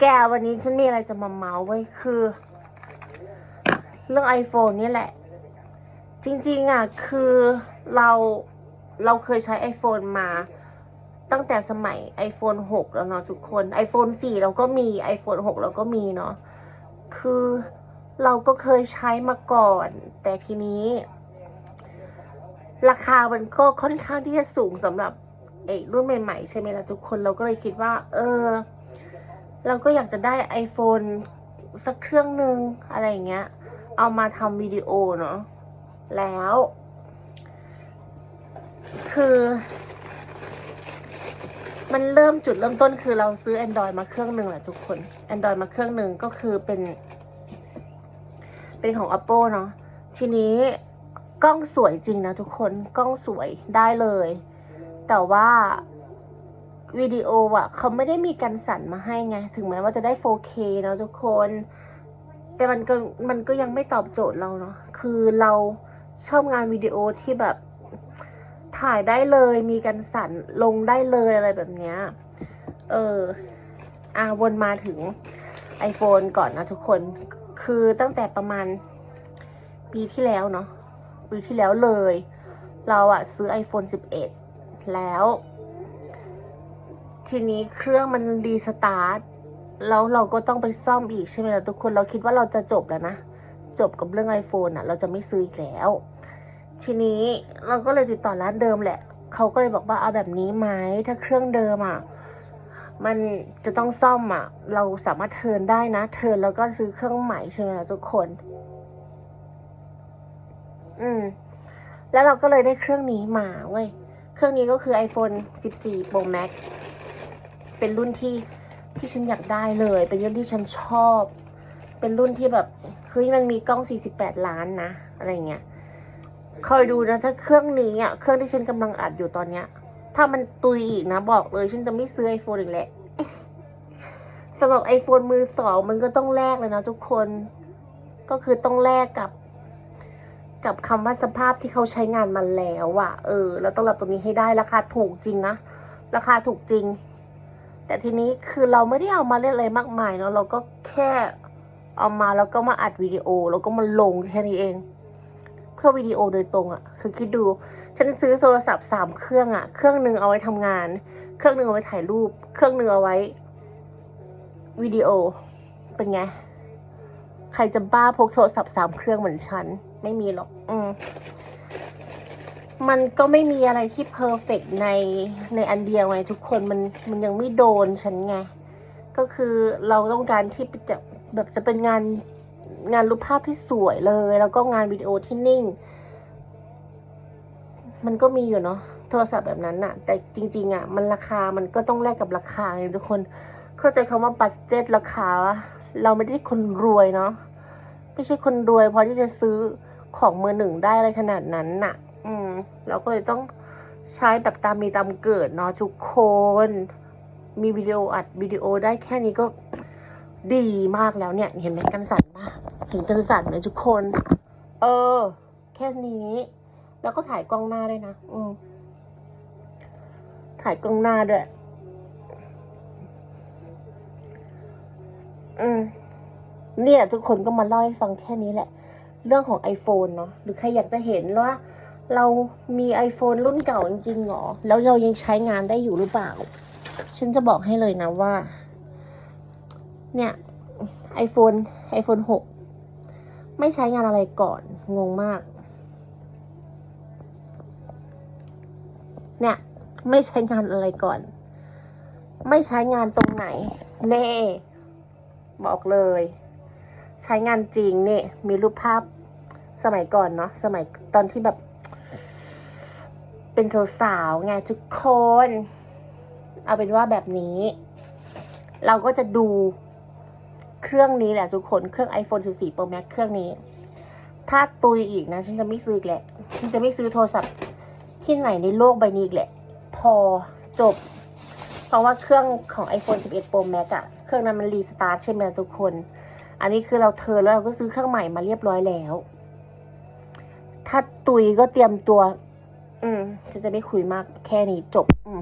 แกวันนี้ฉันมีอะไรจะมาเมาส์ไว้คือ เรื่อง iPhone นี่แหละ จริงๆอะคือเราเราเคยใช้ iPhone มาตั้งแต่สมัย iPhone 6 แล้วเนาะทุกคน iPhone 4 เราก็มี iPhone 6 เราก็มีเนาะคือเราก็เคยใช้มาก่อน แต่ทีนี้ ราคามันก็ค่อนข้างที่จะสูงสำหรับเอรุ่นใหม่ ๆ ใช่ไหมล่ะทุกคนเราก็เลยคิดว่า เออ เราก็อยากจะได้ iPhone สักเครื่องหนึ่งอะไรอย่างเงี้ย เอามาทำวิดีโอเนาะแล้ว คือ มันเริ่มจุดเริ่มต้นคือเราซื้อ Android มาเครื่องหนึ่งแหละทุกคน Android มาเครื่องหนึ่งก็คือเป็น เป็นของ Oppo เนาะทีนี้กล้องสวยจริงนะทุกคนกล้องสวยได้เลย แต่ว่า วิดีโออะเขาไม่ได้มีกันสั่นมาให้ไง ถึงแม้ว่าจะได้ 4K เนาะทุกคน แต่มันก็มันก็ยังไม่ตอบโจทย์เราเนาะคือเราชอบงานวิดีโอที่แบบถ่ายได้เลยมีกันสั่นลงได้เลยอะไรแบบเนี้ยเอออะวนมาถึง iPhone ก่อนนะทุกคน คือตั้งแต่ประมาณปีที่แล้วเนาะปีที่แล้วเลย เราอะซื้อ iPhone 11 แล้ว ทีนี้เครื่องมันรีสตาร์ทแล้วเราก็ต้องไปซ่อมอีกใช่ไหมล่ะทุกคนเราคิดว่าเราจะจบแล้วนะ จบกับเรื่อง iPhone อะเราจะไม่ซื้ออีกแล้ว ทีนี้เราก็เลยติดต่อร้านเดิมแหละเขาก็เลยบอกว่าเอาแบบนี้ไหมถ้าเครื่องเดิมอะมันจะต้องซ่อมอะเราสามารถเทิร์นได้นะ เทิร์นแล้วก็ซื้อเครื่องใหม่ใช่ไหมล่ะทุกคน อืม แล้วเราก็เลยได้เครื่องนี้มาเว้ย เครื่องนี้ก็คือ iPhone 14 Pro Max เป็นรุ่นที่ที่ฉันอยากได้เลย เป็นรุ่นที่ฉันชอบ เป็นรุ่นที่แบบเฮ้ยมันมีกล้อง 48 ล้านนะ อะไรเงี้ยคอยดูนะถ้าเครื่องนี้อะเครื่องที่ฉันกำลังอัดอยู่ตอนเนี้ย ถ้ามันตุยอีกนะบอกเลยฉันจะไม่ซื้อ iPhone อีกแหละสำหรับ iPhone มือสองมันก็ต้องแลกเลยนะทุกคน ก็คือต้องแลกกับ กับคำว่าสภาพที่เขาใช้งานมาแล้วอะเออ เราต้องรับตรงนี้ให้ได้ราคาถูกจริงนะ ราคาถูกจริง แต่ทีนี้คือเราไม่ได้เอามาเล่นอะไรมากมายเนาะเราก็แค่เอามาแล้วก็มาอัดวิดีโอแล้วก็มาลงแค่นี้เอง เพื่อวิดีโอโดยตรงอะคือคิดดู ฉันซื้อโทรศัพท์สามเครื่องอะเครื่องหนึ่งเอาไว้ทำงาน เครื่องหนึ่งเอาไว้ถ่ายรูป เครื่องหนึ่งเอาไว้วิดีโอเป็นไง ใครจะบ้าพกโทรศัพท์สามเครื่องเหมือนฉัน ไม่มีหรอก อืม มันก็ไม่มีอะไรที่เพอร์เฟกในในอันเดียวไงทุกคนมันมันยังไม่โดนฉันไง ก็คือเราต้องการที่จะแบบจะเป็นงานงานรูปภาพที่สวยเลย แล้วก็งานวิดีโอที่นิ่ง มันก็มีอยู่เนาะโทรศัพท์แบบนั้นน่ะแต่จริง ๆอะมันราคามันก็ต้องแลกกับราคาไงทุกคน เข้าใจคำว่าบัตเจ็ตราคา เราไม่ได้คนรวยเนาะไม่ใช่คนรวยพอที่จะซื้อของมือหนึ่งได้อะไรขนาดนั้นน่ะ เราก็เลยต้องใช้แบบตามมีตามเกิดเนาะทุกคน มีวิดีโออัดวิดีโอได้แค่นี้ก็ดีมากแล้วเนี่ย เห็นไหมกันสั่นปะเห็นกันสั่นไหมทุกคน เออ แค่นี้ แล้วก็ถ่ายกล้องหน้าด้วยนะอืมถ่ายกล้องหน้าด้วยอืมเนี่ย ทุกคนก็มาเล่าให้ฟังแค่นี้แหละ เรื่องของ iPhone เนาะหรือใครอยากจะเห็นว่า เรามี iPhone รุ่นเก่าจริงๆหรอ แล้วเรายังใช้งานได้อยู่หรือเปล่า ฉันจะบอกให้เลยนะว่า เนี่ย iPhone iPhone 6 ไม่ใช้งานอะไรก่อน งงมาก เนี่ย ไม่ใช้งานอะไรก่อน ไม่ใช้งานตรงไหน เน่ บอกเลย ใช้งานจริงเนี่ยมีรูปภาพสมัยก่อนเนาะ สมัยตอนที่แบบ เป็นสาวๆไงทุกคน เอาเป็นว่าแบบนี้ เราก็จะดูเครื่องนี้แหละทุกคนเครื่อง iPhone 14 Pro Max เครื่องนี้ ถ้าตุยอีกนะ ฉันจะไม่ซื้ออีกแหละฉันจะไม่ซื้อโทรศัพท์ที่ไหนในโลกใบนี้อีกแหละ พอจบ เพราะว่าเครื่องของ iPhone 11 Pro Max อะเครื่องนั้นมันรีสตาร์ทใช่ไหมทุกคน อันนี้คือเราเทิร์นแล้วเราก็ซื้อเครื่องใหม่มาเรียบร้อยแล้ว ถ้าตุยก็เตรียมตัว อืมจะจะไม่คุยมากแค่นี้จบ อืม